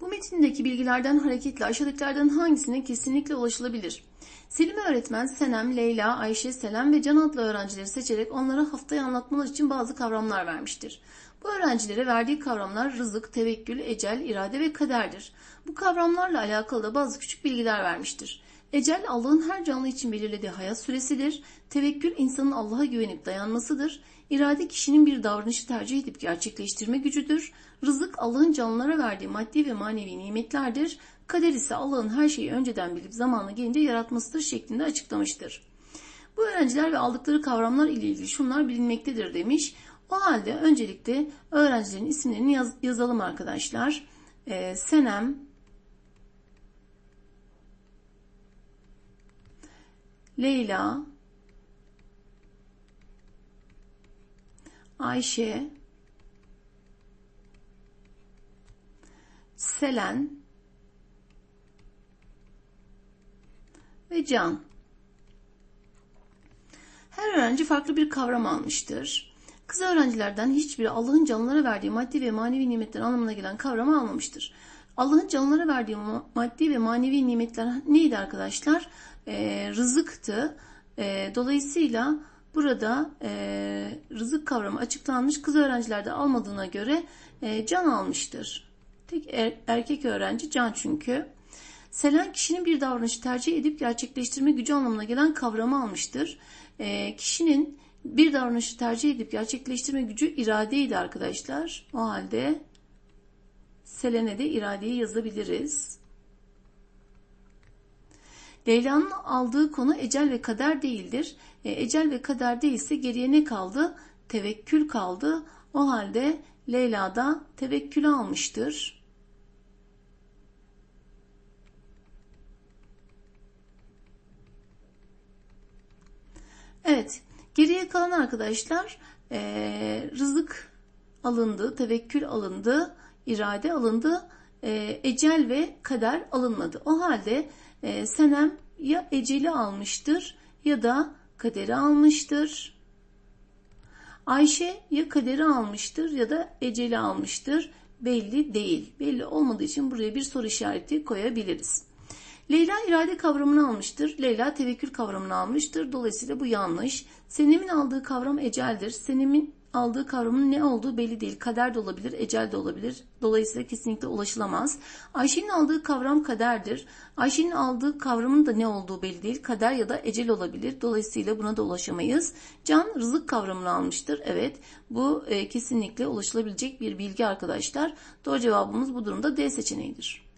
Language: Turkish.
Bu metindeki bilgilerden hareketle aşağıdakilerden hangisine kesinlikle ulaşılabilir? Selim öğretmen Senem, Leyla, Ayşe, Selam ve Can adlı öğrencileri seçerek onlara haftaya anlatmalar için bazı kavramlar vermiştir. Bu öğrencilere verdiği kavramlar rızık, tevekkül, ecel, irade ve kaderdir. Bu kavramlarla alakalı da bazı küçük bilgiler vermiştir. Ecel Allah'ın her canlı için belirlediği hayat süresidir. Tevekkül insanın Allah'a güvenip dayanmasıdır. İrade kişinin bir davranışı tercih edip gerçekleştirme gücüdür. Rızık Allah'ın canlılara verdiği maddi ve manevi nimetlerdir. Kader ise Allah'ın her şeyi önceden bilip zamanı gelince yaratmasıdır şeklinde açıklamıştır. Bu öğrenciler ve aldıkları kavramlar ile ilgili şunlar bilinmektedir demiş. O halde öncelikle öğrencilerin isimlerini yaz, yazalım arkadaşlar. Ee, Senem, Leyla, Ayşe, Selen ve Can. Her öğrenci farklı bir kavram almıştır. Kız öğrencilerden hiçbiri Allah'ın canlılara verdiği maddi ve manevi nimetler anlamına gelen kavramı almamıştır. Allah'ın canlılara verdiği maddi ve manevi nimetler neydi arkadaşlar? Ee, rızıktı. Ee, dolayısıyla burada e, rızık kavramı açıklanmış. Kız öğrencilerde almadığına göre e, can almıştır. Tek er, erkek öğrenci can çünkü. Selen kişinin bir davranışı tercih edip gerçekleştirme gücü anlamına gelen kavramı almıştır. E, kişinin bir davranışı tercih edip gerçekleştirme gücü iradeydi arkadaşlar. O halde Selen'e de iradeyi yazabiliriz. Leyla'nın aldığı konu ecel ve kader değildir. E, ecel ve kader değilse geriye ne kaldı? Tevekkül kaldı. O halde Leyla da tevekkülü almıştır. Evet, geriye kalan arkadaşlar e, rızık alındı, tevekkül alındı, irade alındı, e, ecel ve kader alınmadı. O halde e, Senem ya eceli almıştır ya da kaderi almıştır. Ayşe ya kaderi almıştır ya da eceli almıştır. Belli değil. Belli olmadığı için buraya bir soru işareti koyabiliriz. Leyla irade kavramını almıştır. Leyla tevekkül kavramını almıştır. Dolayısıyla bu yanlış. Senem'in aldığı kavram eceldir. Senem'in aldığı kavramın ne olduğu belli değil. Kader de olabilir, ecel de olabilir. Dolayısıyla kesinlikle ulaşılamaz. Ayşe'nin aldığı kavram kaderdir. Ayşe'nin aldığı kavramın da ne olduğu belli değil. Kader ya da ecel olabilir. Dolayısıyla buna da ulaşamayız. Can rızık kavramını almıştır. Evet bu e, kesinlikle ulaşılabilecek bir bilgi arkadaşlar. Doğru cevabımız bu durumda D seçeneğidir.